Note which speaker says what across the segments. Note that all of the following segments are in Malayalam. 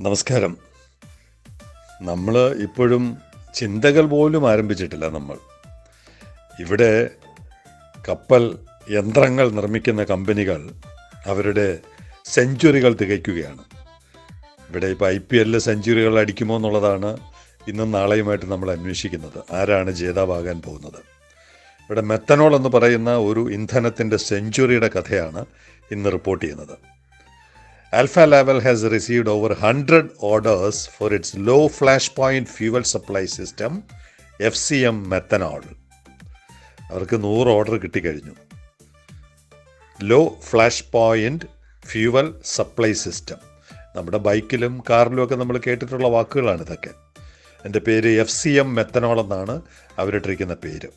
Speaker 1: നമസ്കാരം. നമ്മൾ ഇപ്പോഴും ചിന്തകൾ പോലും ആരംഭിച്ചിട്ടില്ല നമ്മൾ. ഇവിടെ കപ്പൽ യന്ത്രങ്ങൾ നിർമ്മിക്കുന്ന കമ്പനികൾ അവരുടെ സെഞ്ചുറികൾ തികയ്ക്കുകയാണ്. ഇവിടെ ഇപ്പോൾ ഐ പി എല്ലിൽ സെഞ്ചുറികൾ അടിക്കുമോ എന്നുള്ളതാണ് ഇന്നും നാളെയുമായിട്ട് നമ്മൾ അന്വേഷിക്കുന്നത്. ആരാണ് ജേതാവാകാൻ പോകുന്നത്? ഇവിടെ മെത്തനോൾ എന്ന് പറയുന്ന ഒരു ഇന്ധനത്തിന്റെ സെഞ്ചുറിയുടെ കഥയാണ് ഇന്ന് റിപ്പോർട്ട് ചെയ്യുന്നത്. Alpha Label has received over 100 orders for its low flash point fuel supply system, M methanol അവർക്ക് നൂറ് order കിട്ടിക്കഴിഞ്ഞു. Low flash point fuel supply system നമ്മുടെ ബൈക്കിലും കാറിലും ഒക്കെ നമ്മൾ കേട്ടിട്ടുള്ള വാക്കുകളാണ് ഇതൊക്കെ. എന്റെ പേര് എഫ് സി എം മെത്തനോൾ എന്നാണ് അവരിട്ടിരിക്കുന്ന പേര്.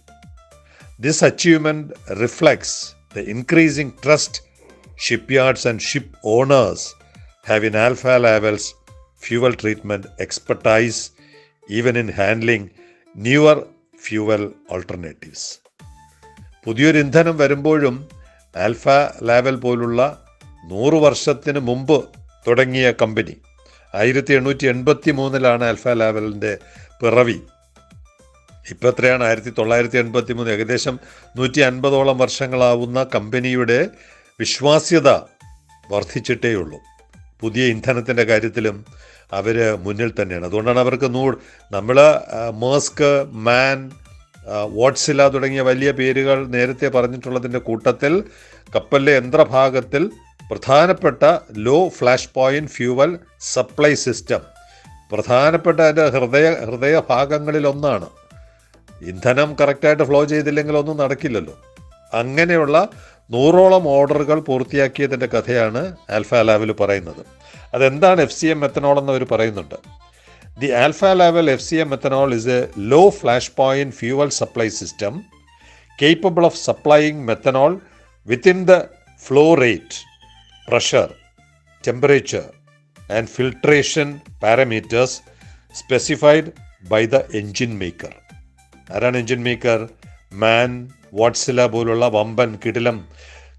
Speaker 1: This achievement reflects the increasing trust shipyards and ship owners have in Alpha Laval's fuel treatment expertise even in handling newer fuel alternatives പുതിയൊരു ഇന്ധനം വരുമ്പോഴും ആൽഫ ലാവൽ പോലുള്ള നൂറ് വർഷത്തിന് മുമ്പ് തുടങ്ങിയ കമ്പനി ആയിരത്തി എണ്ണൂറ്റി എൺപത്തി മൂന്നിലാണ് ആൽഫ ലാവലിന്റെ പിറവി. ഇപ്പം എത്രയാണ്? ആയിരത്തി തൊള്ളായിരത്തി എൺപത്തി മൂന്ന് ഏകദേശം നൂറ്റി അൻപതോളം വർഷങ്ങളാവുന്ന കമ്പനിയുടെ വിശ്വാസ്യത വർദ്ധിച്ചിട്ടേ ഉള്ളൂ പുതിയ ഇന്ധനത്തിന്റെ കാര്യത്തിലും അവർ മുന്നിൽ തന്നെയാണ്. അതുകൊണ്ടാണ് അവർക്ക് നൂ നമ്മൾ മേസ്ക് മാൻ വാട്സില തുടങ്ങിയ വലിയ പേരുകൾ നേരത്തെ പറഞ്ഞിട്ടുള്ളതിന്റെ കൂട്ടത്തിൽ കപ്പലിലെ യന്ത്രഭാഗത്തിൽ പ്രധാനപ്പെട്ട low flash point fuel supply system പ്രധാനപ്പെട്ട അതിന്റെ ഹൃദയ ഹൃദയ ഹൃദയഭാഗങ്ങളിലൊന്നാണ് ഇന്ധനം കറക്റ്റായിട്ട് ഫ്ലോ ചെയ്തില്ലെങ്കിൽ ഒന്നും നടക്കില്ലല്ലോ. അങ്ങനെയുള്ള നൂറോളം ഓർഡറുകൾ പൂർത്തിയാക്കിയതിന്റെ കഥയാണ് ആൽഫ ലാവൽ പറയുന്നത്. അതെന്താണ് എഫ് സി എം മെത്തനോൾ എന്ന് അവർ പറയുന്നുണ്ട്? The Alfa Laval F C M methanol is a low flash point fuel supply system capable of supplying methanol within the flow rate pressure temperature and filtration parameters specified by the engine maker ആരാണ് എൻജിൻ മേക്കർ മാൻ വാട്സില പോലുള്ള വമ്പൻ കിടിലം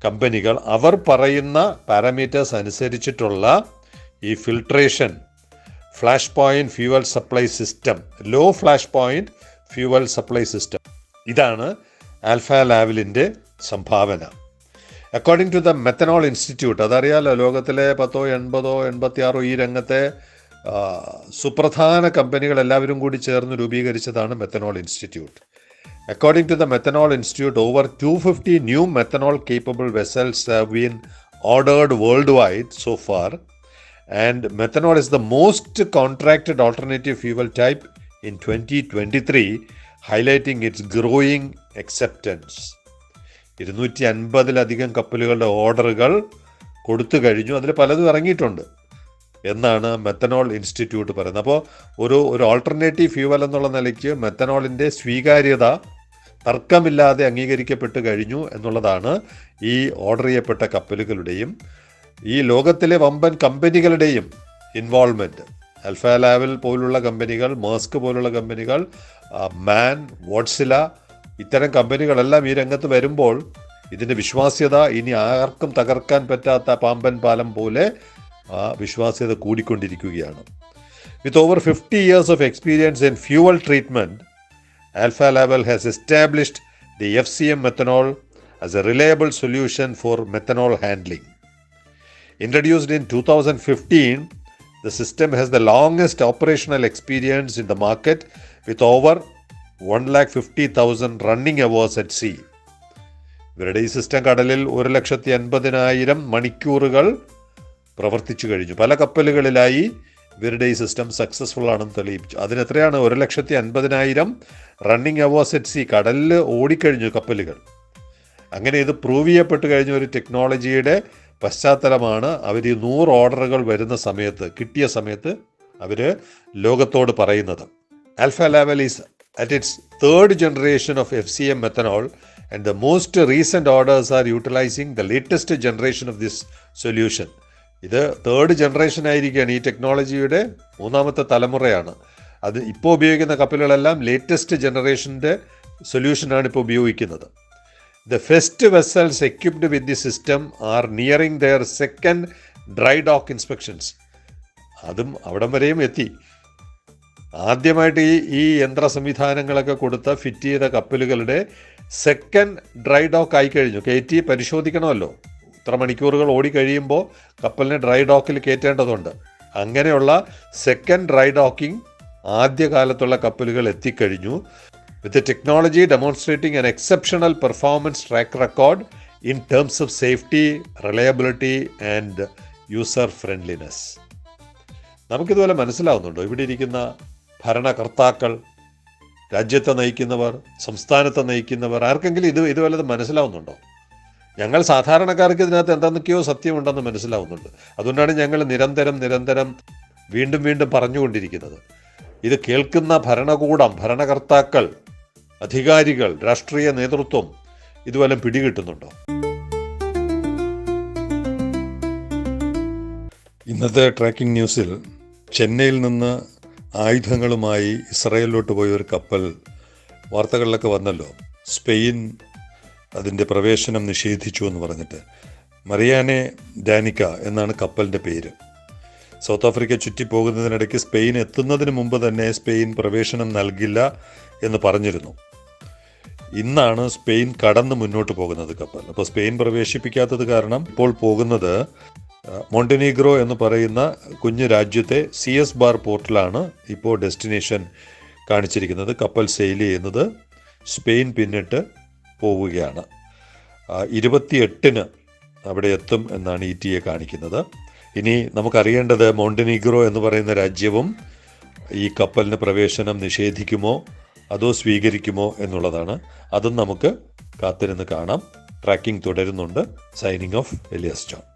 Speaker 1: കമ്പനികൾ അവർ പറയുന്ന പാരാമീറ്റേഴ്സ് അനുസരിച്ചിട്ടുള്ള ഈ filtration flash point fuel supply system low flash point fuel supply system. ഇതാണ് ആൽഫ ലാവലിന്റെ സംഭാവന. According to the methanol institute അതറിയാലോ ലോകത്തിലെ പത്തോ എൺപതോ എൺപത്തിയാറോ ഈ രംഗത്തെ സുപ്രധാന കമ്പനികൾ എല്ലാവരും കൂടി ചേർന്ന് രൂപീകരിച്ചതാണ് methanol institute According to the Methanol Institute, over 250 new methanol capable vessels have been ordered worldwide so far, and methanol is the most contracted alternative fuel type in 2023, highlighting its growing acceptance. ഇരുന്നൂറ്റി അൻപതിലധികം കപ്പലുകളുടെ ഓർഡറുകൾ കൊടുത്തു കഴിഞ്ഞു അതിൽ പലതും ഇറങ്ങിയിട്ടുണ്ട് എന്നാണ് മെത്തനോൾ ഇൻസ്റ്റിറ്റ്യൂട്ട് പറയുന്നത് അപ്പോൾ ഒരു ഒരു ഓൾട്ടർനേറ്റീവ് ഫ്യൂവൽ എന്നുള്ള നിലയ്ക്ക് മെത്തനോളിന്റെ സ്വീകാര്യത തർക്കമില്ലാതെ അംഗീകരിക്കപ്പെട്ട് കഴിഞ്ഞു എന്നുള്ളതാണ് ഈ ഓർഡർ ചെയ്യപ്പെട്ട കപ്പലുകളുടെയും ഈ ലോകത്തിലെ വമ്പൻ കമ്പനികളുടെയും ഇൻവോൾവ്മെന്റ് അൽഫാ ലാവൽ പോലുള്ള കമ്പനികൾ മേസ്ക് പോലുള്ള കമ്പനികൾ മാൻ വാട്സില ഇത്തരം കമ്പനികളെല്ലാം ഈ രംഗത്ത് വരുമ്പോൾ ഇതിന്റെ വിശ്വാസ്യത ഇനി ആർക്കും തകർക്കാൻ പറ്റാത്ത പാമ്പൻ പാലം പോലെ ആ വിശ്വാസ്യത കൂടിക്കൊണ്ടിരിക്കുകയാണ്. With over fifty years of experience in fuel treatment Alpha Label has established the FCM methanol as a reliable solution for methanol handling. Introduced in 2015, the system has the longest operational experience in the market with over 1,50,000 running hours at sea. ഇവരുടെ ഈ സിസ്റ്റം കടലിൽ ഒരു ലക്ഷത്തി അൻപതിനായിരം മണിക്കൂറുകൾ പ്രവർത്തിച്ചു കഴിഞ്ഞു പല കപ്പലുകളിലായി ഇവരുടെ ഈ സിസ്റ്റം സക്സസ്ഫുൾ ആണെന്ന് തെളിയിച്ചു അതിനെത്രയാണ് റണ്ണിങ് അവേഴ്സ് അറ്റ് സി കടലിൽ ഓടിക്കഴിഞ്ഞു കപ്പലുകൾ. അങ്ങനെ ഇത് പ്രൂവ് ചെയ്യപ്പെട്ട് കഴിഞ്ഞ ഒരു ടെക്നോളജിയുടെ പശ്ചാത്തലമാണ് അവർ ഈ നൂറ് ഓർഡറുകൾ വരുന്ന സമയത്ത് കിട്ടിയ സമയത്ത് അവർ ലോകത്തോട് പറയുന്നത്. Alfa Laval is at its third generation of F C M methanol and the most recent orders are utilising the latest generation of this solution ഇത് തേർഡ് ജനറേഷൻ ആയിരിക്കുകയാണ് ഈ ടെക്നോളജിയുടെ മൂന്നാമത്തെ തലമുറയാണ്. അത് ഇപ്പോൾ ഉപയോഗിക്കുന്ന കപ്പലുകളെല്ലാം ലേറ്റസ്റ്റ് ജനറേഷന്റെ സൊല്യൂഷനാണ് ഇപ്പോൾ ഉപയോഗിക്കുന്നത്. The first vessels equipped with the system are nearing their second dry dock inspections അതും അവിടം വരെയും എത്തി. ആദ്യമായിട്ട് ഈ ഈ യന്ത്ര സംവിധാനങ്ങളൊക്കെ കൊടുത്ത ഫിറ്റ് ചെയ്ത കപ്പലുകളുടെ സെക്കൻഡ് ഡ്രൈ ഡോക്ക് ആയി കഴിഞ്ഞു. കയറ്റി പരിശോധിക്കണമല്ലോ. ഇത്ര മണിക്കൂറുകൾ ഓടിക്കഴിയുമ്പോൾ കപ്പലിനെ ഡ്രൈ ഡോക്കിൽ കയറ്റേണ്ടതുണ്ട്. അങ്ങനെയുള്ള സെക്കൻഡ് ഡ്രൈ ഡോക്കിംഗ് ആദ്യകാലത്തുള്ള കപ്പലുകൾ എത്തിക്കഴിഞ്ഞു. With technology demonstrating an exceptional performance track record in terms of safety reliability and user friendliness നമുക്കിതുപോലെ മനസ്സിലാവുന്നുണ്ടോ? ഇവിടെ ഇരിക്കുന്ന ഭരണകർത്താക്കൾ രാജ്യത്തെ നയിക്കുന്നവർ സംസ്ഥാനത്തെ നയിക്കുന്നവർ ആർക്കെങ്കിലും ഇത് ഇതുപോലെ ഇത് മനസ്സിലാവുന്നുണ്ടോ? ഞങ്ങൾ സാധാരണക്കാർക്ക് ഇതിനകത്ത് എന്തെന്നൊക്കെയോ സത്യമുണ്ടെന്ന് മനസ്സിലാവുന്നുണ്ട്. അതുകൊണ്ടാണ് ഞങ്ങൾ നിരന്തരം നിരന്തരം വീണ്ടും വീണ്ടും പറഞ്ഞുകൊണ്ടിരിക്കുന്നത്. ഇത് കേൾക്കുന്ന ഭരണകൂടം ഭരണകർത്താക്കൾ അധികാരികൾ രാഷ്ട്രീയ നേതൃത്വം ഇതുവല്ലം പിടികിട്ടുന്നുണ്ടോ? ഇന്നത്തെ ട്രാക്കിംഗ് ന്യൂസിൽ ചെന്നൈയിൽ നിന്ന് ആയുധങ്ങളുമായി ഇസ്രായേലിലോട്ട് പോയ ഒരു കപ്പൽ വാർത്തകളിലൊക്കെ വന്നല്ലോ. സ്പെയിൻ അതിന്റെ പ്രവേശനം നിഷേധിച്ചു എന്ന് പറഞ്ഞിട്ട്. മറിയാനെ ഡാനിക്ക എന്നാണ് കപ്പലിന്റെ പേര്. സൗത്ത് ആഫ്രിക്ക ചുറ്റിപ്പോകുന്നതിനിടയ്ക്ക് സ്പെയിൻ എത്തുന്നതിന് മുമ്പ് തന്നെ സ്പെയിൻ പ്രവേശനം നൽകില്ല എന്ന് പറഞ്ഞിരുന്നു. ഇന്നാണ് സ്പെയിൻ കടന്ന് മുന്നോട്ട് പോകുന്നത് കപ്പൽ. അപ്പോൾ സ്പെയിൻ പ്രവേശിപ്പിക്കാത്തത് കാരണം ഇപ്പോൾ പോകുന്നത് മോണ്ടിനീഗ്രോ എന്ന് പറയുന്ന കുഞ്ഞു രാജ്യത്തെ സി എസ് ബാർ പോർട്ടിലാണ് ഇപ്പോൾ ഡെസ്റ്റിനേഷൻ കാണിച്ചിരിക്കുന്നത്. കപ്പൽ സെയിൽ ചെയ്യുന്നത് സ്പെയിൻ പിന്നിട്ട് പോവുകയാണ്. ഇരുപത്തിയെട്ടിന് അവിടെ എത്തും എന്നാണ് ഇ എ കാണിക്കുന്നത്. ഇനി നമുക്കറിയേണ്ടത് മോണ്ടിനീഗ്രോ എന്ന് പറയുന്ന രാജ്യവും ഈ കപ്പലിന് പ്രവേശനം നിഷേധിക്കുമോ? അതോ സ്വീകരിക്കുമോ എന്നുള്ളതാണ്. അതും നമുക്ക് കാത്തിരുന്ന് കാണാം. ട്രാക്കിംഗ് തുടരുന്നുണ്ട്. Signing off Elias John